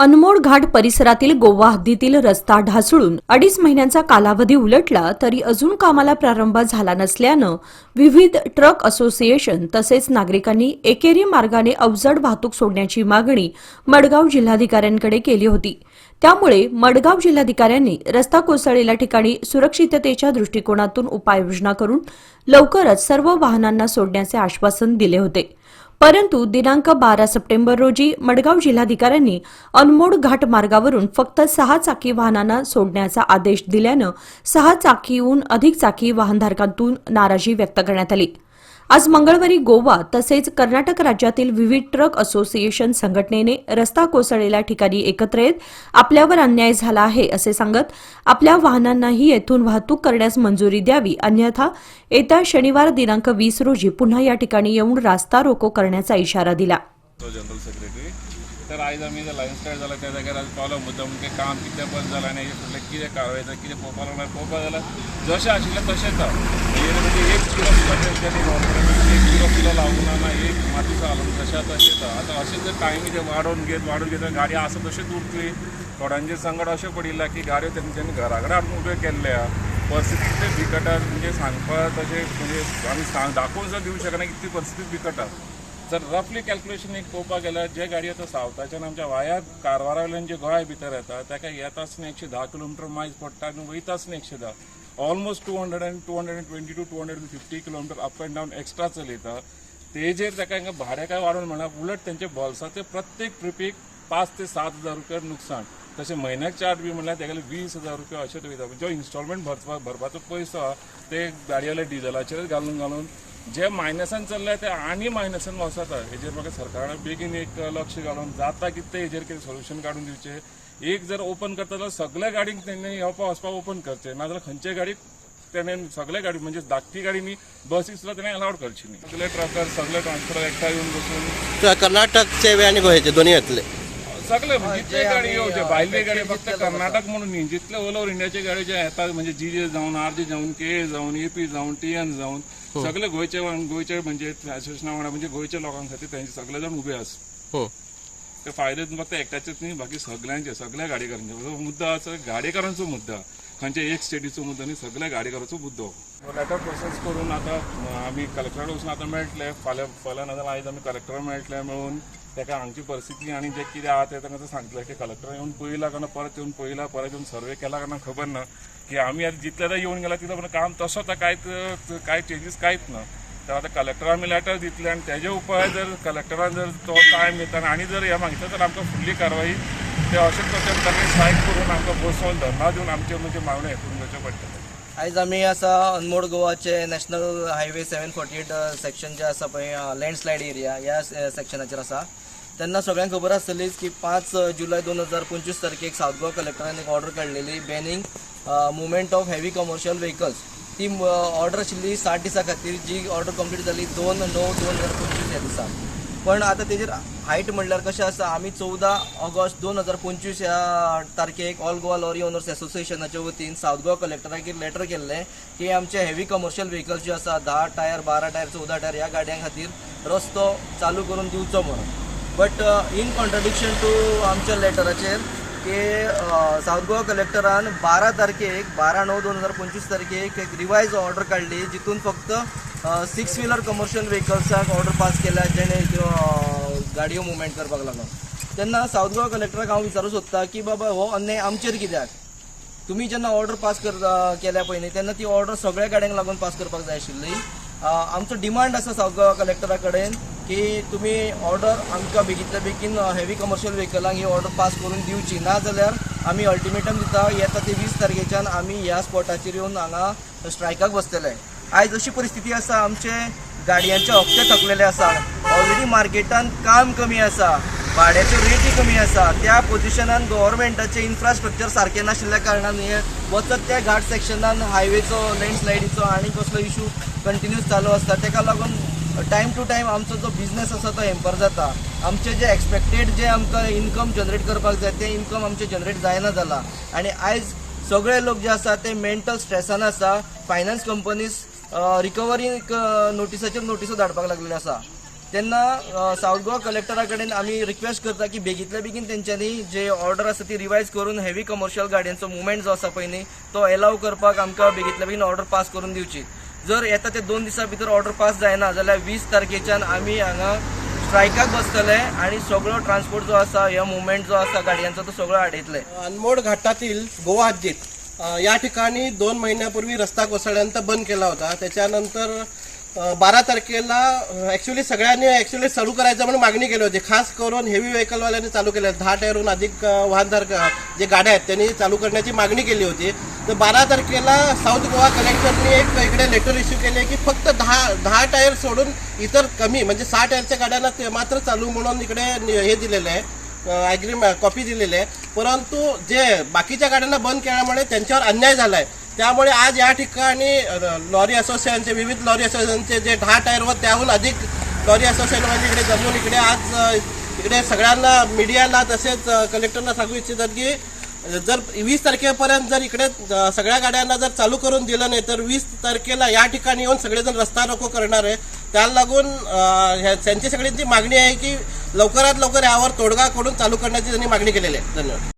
अनमोड घाट परिसरातील गोवा हद्दीतील रस्ता ढासळून अडीच महिन्यांचा कालावधी उलटला तरी अजून कामाला प्रारंभ झाला नसल्यानं विविध ट्रक असोसिएशन तसेच नागरिकांनी एकेरी मार्गाने अवजड वाहतूक सोडण्याची मागणी मडगाव जिल्हाधिकाऱ्यांकडे केली होती. त्यामुळे मडगाव जिल्हाधिकाऱ्यांनी रस्ता कोसळलेल्या ठिकाणी सुरक्षिततेच्या दृष्टिकोनातून उपाययोजना करून लवकरच सर्व वाहनांना सोडण्याचे आश्वासन दिले होते. परंतु दिनांक बारा सप्टेंबर रोजी मडगाव जिल्हाधिकाऱ्यांनी अनमोड घाट मार्गावरून फक्त सहा चाकी वाहनांना सोडण्याचा आदेश दिल्यानं सहा चाकीहून अधिक चाकी वाहनधारकांतून नाराजी व्यक्त करण्यात आली. आज मंगळवारी गोवा तसेच कर्नाटक राज्यातील विविध ट्रक असोसिएशन संघटनेने रस्ता कोसळलेल्या ठिकाणी एकत्र येत आपल्यावर अन्याय झाला आहे असे सांगत आपल्या वाहनांनाही येथून वाहतूक करण्यास मंजुरी द्यावी अन्यथा येत्या शनिवार दिनांक वीस रोजी पुन्हा या ठिकाणी येऊन रास्ता रोको करण्याचा इशारा दिला. जनरल सेक्रेटरी तर आयज आमी जे लायन्स स्टार्ट जाला त्या जाग्यार आज पावलो मुद्दा म्हणजे काम कितें बंद जालां आनी हेजे फुडलें कितें कारवाय जाता कितें पळोवपाक लागल्यार पळोवपाक जाल्यार जशें आशिल्लें तशेंच आहा म्हणजे एक किलो सुद्दां गव्हर्मेंटान एक किलो किलो लावूंक ना ना एक मातीचो घालून तशें आहा तशेंच आहा आतां अशें जर टायमी जे वाडोवन घेत वाडोवन घेत गाडी आसा तश्योच उरतली थोड्यांचे संकट अशें पडिल्लां की गाडयो तेंच्यांनी घरा कडेन हाडून उब्यो केल्ल्या. परिस्थिती इतली बिकट आहा. म्हणजे सांगपाक तशें म्हणजे आमी सांग दाखोवन सुद्दां दिवंक शकना कितली इतली परिस्थिती बिकट आहा. जर रफली कॅल्क्युलेशन एक पळोवपाक गेल्यार जे गाडी आतां सावथाच्यान आमच्या वाया कारवारा वयल्यान जे गोंया भितर येता ताका येता आसतना एकशे धा किलोमिटर मायज पडटा आनी वयता आसतना एकशे धा almost two hundred and two hundred twenty two two hundred fifty kilometre up and down extra चलयता तेजेर ताका हांगा भाडें काय वाडोवन म्हणा उलट तेंचे बॉल्साचे प्रत्येक ट्रिपीक पांच ते सात हजार रुपया नुकसाण तशें म्हयन्याक चार्ज बी म्हणल्यार तेगेले वीस हजार रुपया अशेंच वयता जो इन्स्टॉलमेंट भरपा भरपाचो पयसो आहा ते गाडयेले डिझलाचेरच घालून घालून जे मायनसान चल्ले ते आनी मायनसान वसता हेजेर म्हाका सरकारान बेगीन एक लक्ष घालून जाता कितें ते हेजेर कितें सोल्युशन काडून दिवचें एक जर ओपन करता जाल्यार सगळ्या गाडींक तेणी येवपा वचपाक ओपन करचें नाजाल्यार खंयचे गाडीक तेणेन सगळे गाडी म्हणजे धाकटी गाडी न्ही बसी सुद्दां तेणे अलावड करची न्ही. सगळे ट्रकर सगळे ट्रान्सफर एकठांय येवन बसून. कर्नाटक कर्नाटकचे आनी आणि गोंयचे दोन्ही येतले सगळे म्हणजे जितले गाडी येवचे भायले गाडी फक्त कर्नाटक म्हणून न्ही जितले ऑल ओव्हर इंडियाचे गाडी जे येतात म्हणजे जी जे जावन आर जी जावन के जावन एपी जावन टी एन जावन सगळे गोंयचे गोंयचे म्हणजे असोसिएशना वांगडा म्हणजे गोंयच्या लोकां खातीर तेंचे सगळे जाण उबे आसा. हं. ते फायदे फक्त एकट्याचेच न्ही बाकी सगळ्यांचे सगळ्या गाडीकारांचे. हो मुद्दो आसा गाडीकारांचो मुद्दा. खंयच्या एक स्टेटीचो मुद्दो न्ही सगळ्या गाडीकारांचो मुद्दो लेटर प्रोसेस करून आतां आमी कलेक्टराक वचून आतां मेळटले फाल्यां फाल्यां नाजाल्यार आयज आमी कलेक्टरा मेळटले मेळून तेका हांगची परिस्थिती आनी जे कितें आहा तें तांकां सांगतलें की कलेक्टर येवन पयला काय परत येवन पयला परत येवन सर्वे केला काय खबर ना की आमी आतां जितलेदा येवन गेला तितलें पण काम तसोच आहा कांयच कांय चेंजीस कांयच ना तर आतां कलेक्टरा आमी लेटर दितले आनी तेजे उपाय जर कलेक्टरान जर तो टायम दिता आनी जर हे मागता तर आमकां फुडली कारवाई ते अशें तशें तांणी स्ट्रायक करून आमकां बसोवन धरणा दिवन आमचे म्हणजे मागण्यो हे करून घेवचें पडटलें आयज आमी आसा Anmod गोवाचे national highway seven forty eight section जे आसा पळय लँडस्लायड एरिया ह्या सेक्शनाचेर आसा तेन्ना सगळ्यांक खबर आसतलीच की पांच जुलय दोन हजार पंचवीस तारखेक सावथ गोवा कलेक्टरान एक order काडलेली banning movement of heavy commercial vehicles ती ऑर्डर आशिल्ली साठ दिसां खातीर जी ऑर्डर कंप्लीट जाली दोन णव दोन हजार पंचवीस ह्या दिसा पण आता तेजेर हायट म्हणल्यार कशें आसा आमी चवदा ऑगस्ट दोन हजार पंचवीस ह्या तारखेक ऑल गोवा लॉरी ओनर्स असोसिएशनाच्या वतीन साऊथ गोवा कलेक्टराक एक लेटर केल्लें की आमचे हेवी कमर्शियल व्हेकल्स जे आसा धा टायर बारा टायर चवदा टायर ह्या गाडयां खातीर रस्तो चालू करून दिवचो म्हणून. बट इन कॉन्ट्रडिक्शन टू आमच्या लेटराचेर की सावथ गोवा कलेक्टरान बारा तारखेक बारा णव दोन हजार पंचवीस तारखेक एक रिवायज ऑर्डर काडली जितून फक्त सिक्स व्हिलर कमर्शियल व्हेकल्साक ऑर्डर पास केल्या जेणे त्यो गाडयो मुवमेंट करपाक लागून तेन्ना साऊथ गोवा कलेक्टराक हांव विचारूं सोदतां की बाबा हो अन्याय आमचेर कित्याक तुमी जेन्ना ऑर्डर पास कर uh, केल्या पळय न्ही तेन्ना ती ऑर्डर सगळ्या गाड्यांक लागून पास करपाक जाय आशिल्ली आमचो डिमांड आसा साऊथ गोवा कलेक्टरा कडेन की तुमी ऑर्डर आमकां बेगींतल्या बेगीन हेवी कमर्शियल व्हेकलांक ही ऑर्डर पास करून दिवची. ना जाल्यार आमी अल्टिमेटम दिता येता ते वीस तारखेच्यान आमी ह्या स्पॉटाचेर येवन हांगा स्ट्रायकाक बसतले. आयज अशी परिस्थिती आसा आमचे गाडयांचे हप्ते थकलेले आसा. ऑलरेडी मार्केटान काम कमी आसा. भाड्याच्यो रेटी कमी आसा. त्या पोजिशनान गव्हर्मेंटाचें इन्फ्रास्ट्रक्चर सारकें नाशिल्ल्या कारणान हे वचत त्या घाट सेक्शनान हायवेचो लँडस्लायडीचो आनी कसलो इशू कंटिन्यूस चालू आसता ताका लागून टायम टू टायम आमचो जो बिझनेस आसा तो हेम्पर जाता. आमचे जे एक्सपेक्टेड जे आमकां इन्कम जनरेट करपाक जाय तें इन्कम आमचें जनरेट जायना जाला आनी आयज सगळे लोक जे आसा ते मेंटल स्ट्रेसान आसा. फायनान्स कंपनीज रिकवरी नोटिसाचेर नोटिसो धाडपाक लागलेले आसा. तेन्ना साऊथ गोवा कलेक्टरा कडेन आमी रिक्वेस्ट करता की बेगीतल्या बेगीन तेंच्यांनी जे ऑर्डर आसा ती रिवायज करून हेवी कमर्शियल गाडयांचो मुवमेंट जो आसा पळय न्ही तो एलाव करपाक आमकां बेगीतल्या बेगीन ऑर्डर पास करून दिवची. जर येता ते दोन दिसां भितर ऑर्डर पास जायना जाल्यार वीस तारखेच्यान आमी हांगा स्ट्रायकाक बसतले आणि सगळो ट्रान्सपोर्ट जो आसा ह्यो मुवमेंट जो आसा गाडयांचो तो सगळो आडयतले. अनमोड घाटातील गोवा हद्दीत या ठिकाणी दोन महिन्यापूर्वी रस्ता कोसळल्यानंतर बंद केला होता. त्याच्यानंतर बारा तारखेला ॲक्च्युली सगळ्यांनी ॲक्च्युली चालू करायचं म्हणून मागणी केली होती. खास करून हेवी व्हेकलवाल्यांनी चालू केलं. दहा टायरहून अधिक वाहनधारक जे गाड्या आहेत त्यांनी चालू करण्याची मागणी केली होती. तर बारा तारखेला साऊथ गोवा कलेक्टरनी एक इकडे लेटर इश्यू केले की फक्त दहा दहा टायर सोडून इतर कमी म्हणजे सहा टायरच्या गाड्यांना ते मात्र चालू म्हणून इकडे हे दिलेलं आहे ॲग्रीमेंट कॉपी दिलेली आहे. परंतु जे बाकीच्या गाड्यांना बंद केल्यामुळे त्यांच्यावर अन्याय झाला आहे त्यामुळे आज या ठिकाणी लॉरी असोसिएशनचे विविध लॉरी असोसिएशनचे जे दहा टायर व त्याहून अधिक लॉरी असोसिएशनमध्ये इकडे जमून इकडे आज इकडे सगळ्यांना मीडियाला तसेच कलेक्टरला सांगू इच्छितात की म्हणजे जर वीस तारखेपर्यंत जर इकडे सगळ्या गाड्यांना जर चालू करून दिलं नाही तर वीस तारखेला या ठिकाणी येऊन सगळेजण रस्ता रोको करणार आहे. त्याला लागून ह्या- त्यांची सगळ्यांची मागणी आहे की लवकरात लवकर यावर तोडगा करून चालू करण्याची त्यांनी मागणी केलेली आहे. धन्यवाद.